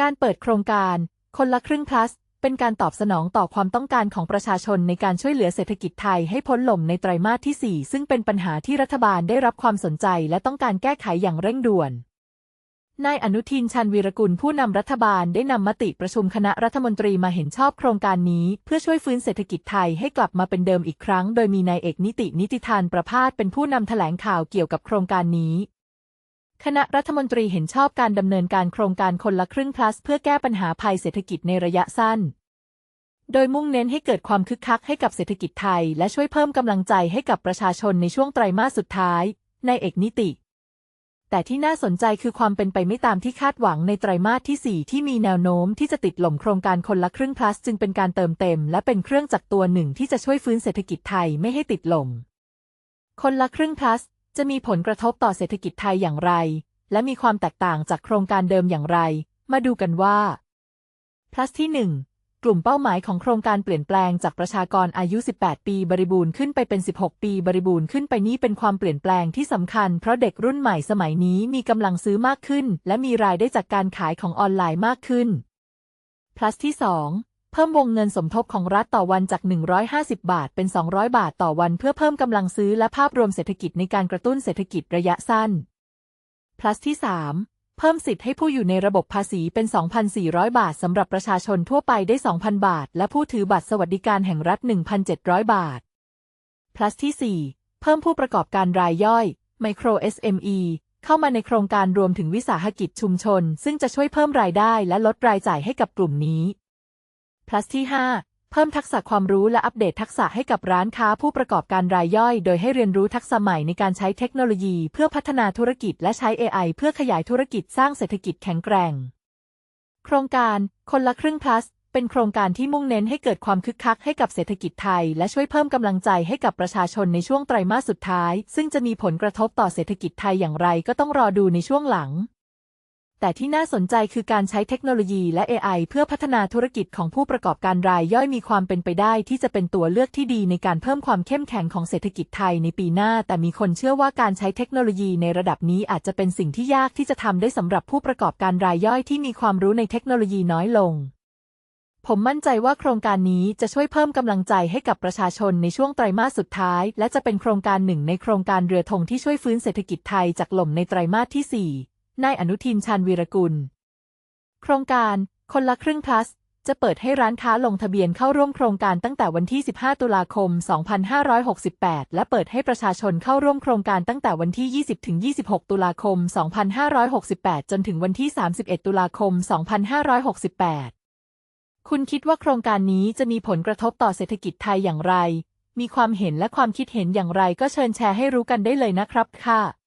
การเปิดโครงการ คนละครึ่ง plus เป็นการตอบสนองต่อความต้องการของประชาชนในการช่วยเหลือเศรษฐกิจไทยให้พ้นหล่มในไตรมาสที่ 4 ซึ่งเป็นปัญหาที่รัฐบาลได้รับความสนใจและต้องการแก้ไขอย่างเร่งด่วน นายอนุทินชันวีรกุลผู้นำรัฐบาลได้นำมติประชุมคณะรัฐมนตรีมาเห็นชอบโครงการนี้ เพื่อช่วยฟื้นเศรษฐกิจไทยให้กลับมาเป็นเดิมอีกครั้ง โดยมีนายเอกนิตินิติธานประพาสเป็นผู้นำแถลงข่าวเกี่ยวกับโครงการนี้ คณะรัฐมนตรีเห็นชอบการดำเนินการโครงการคนละครึ่ง plus เพื่อแก้ปัญหาภัยเศรษฐกิจในระยะสั้น โดยมุ่งเน้นให้เกิดความคึกคักให้กับเศรษฐกิจไทย และช่วยเพิ่มกำลังใจให้กับประชาชนในช่วงไตรมาสสุดท้ายนายเอกนิติ แต่ที่น่าสนใจคือความเป็นไปไม่ตามที่คาดหวังในไตรมาสที่ 4 ที่มีแนวโน้มที่จะติดหล่มโครงการคนละครึ่ง plus จึงเป็นการเติมเต็ม และเป็นเครื่องจักรตัวหนึ่งที่จะช่วยฟื้นเศรษฐกิจไทยไม่ให้ติดหล่มคนละครึ่ง plus จะมีผลกระทบต่อเศรษฐกิจไทยอย่างไร และมีความแตกต่างจากโครงการเดิมอย่างไร มาดูกันว่า plus ที่ 1 กลุ่มเป้าหมายของโครงการเปลี่ยนแปลงจากประชากรอายุ 18 ปีบริบูรณ์ขึ้นไปเป็น 16 ปีบริบูรณ์ขึ้นไปนี้เป็นความเปลี่ยนแปลงที่สำคัญ เพราะเด็กรุ่นใหม่สมัยนี้มีกำลังซื้อมากขึ้น และมีรายได้จากการขายของออนไลน์มากขึ้น plus ที่ 2 เพิ่มวงเงินสมทบของรัฐต่อวันจาก 150 บาทเป็น 200 บาทต่อวันเพื่อเพิ่มกำลังซื้อและภาพรวมเศรษฐกิจในการกระตุ้นเศรษฐกิจระยะสั้น plus ที่ 3 เพิ่มสิทธิ์ให้ผู้อยู่ในระบบภาษีเป็น 2,400 บาทสำหรับประชาชนทั่วไปได้ 2,000 บาท และผู้ถือบัตรสวัสดิการแห่งรัฐ 1,700 บาท plus ที่ 4 เพิ่มผู้ประกอบการรายย่อย Micro SME เข้ามาในโครงการรวมถึงวิสาหกิจชุมชน ซึ่งจะช่วยเพิ่มรายได้และลดรายจ่ายให้กับกลุ่มนี้ plus ที่ 5 เพิ่มทักษะความรู้และอัปเดตทักษะให้กับร้านค้าผู้ประกอบการรายย่อย โดยให้เรียนรู้ทักษะใหม่ในการใช้เทคโนโลยี เพื่อพัฒนาธุรกิจและใช้ AI เพื่อขยายธุรกิจสร้างเศรษฐกิจแข็งแกร่ง โครงการคนละครึ่ง plus เป็นโครงการที่มุ่งเน้นให้เกิดความคึกคักให้กับเศรษฐกิจไทย และช่วยเพิ่มกำลังใจให้กับประชาชนในช่วงไตรมาสสุดท้าย ซึ่งจะมีผลกระทบต่อเศรษฐกิจไทยอย่างไรก็ต้องรอดูในช่วงหลัง แต่ที่น่าสนใจคือการใช้เทคโนโลยีและ AI เพื่อพัฒนาธุรกิจของผู้ประกอบการรายย่อยมีความเป็นไปได้ที่จะเป็นตัวเลือกที่ดีในการเพิ่มความเข้มแข็งของเศรษฐกิจไทยในปีหน้า แต่มีคนเชื่อว่าการใช้เทคโนโลยีในระดับนี้อาจจะเป็นสิ่งที่ยากที่จะทำได้สำหรับผู้ประกอบการรายย่อยที่มีความรู้ในเทคโนโลยีน้อยลง ผมมั่นใจว่าโครงการนี้จะช่วยเพิ่มกำลังใจให้กับประชาชนในช่วงไตรมาสสุดท้าย และจะเป็นโครงการหนึ่งในโครงการเรือธงที่ช่วยฟื้นเศรษฐกิจไทยจากหล่มในไตรมาสที่ 4 นายอนุทินชาญวีรกุล โครงการคนละครึ่ง plus จะเปิดให้ร้านค้าลงทะเบียนเข้าร่วมโครงการตั้งแต่วันที่ 15 ตุลาคม 2568 และเปิดให้ประชาชนเข้าร่วมโครงการตั้งแต่วันที่ 20 ถึง 26 ตุลาคม 2568 จนถึงวันที่ 31 ตุลาคม 2568 คุณคิดว่าโครงการนี้จะมีผลกระทบต่อเศรษฐกิจไทยอย่างไร มีความเห็นและความคิดเห็นอย่างไรก็เชิญแชร์ให้รู้กันได้เลยนะครับค่ะ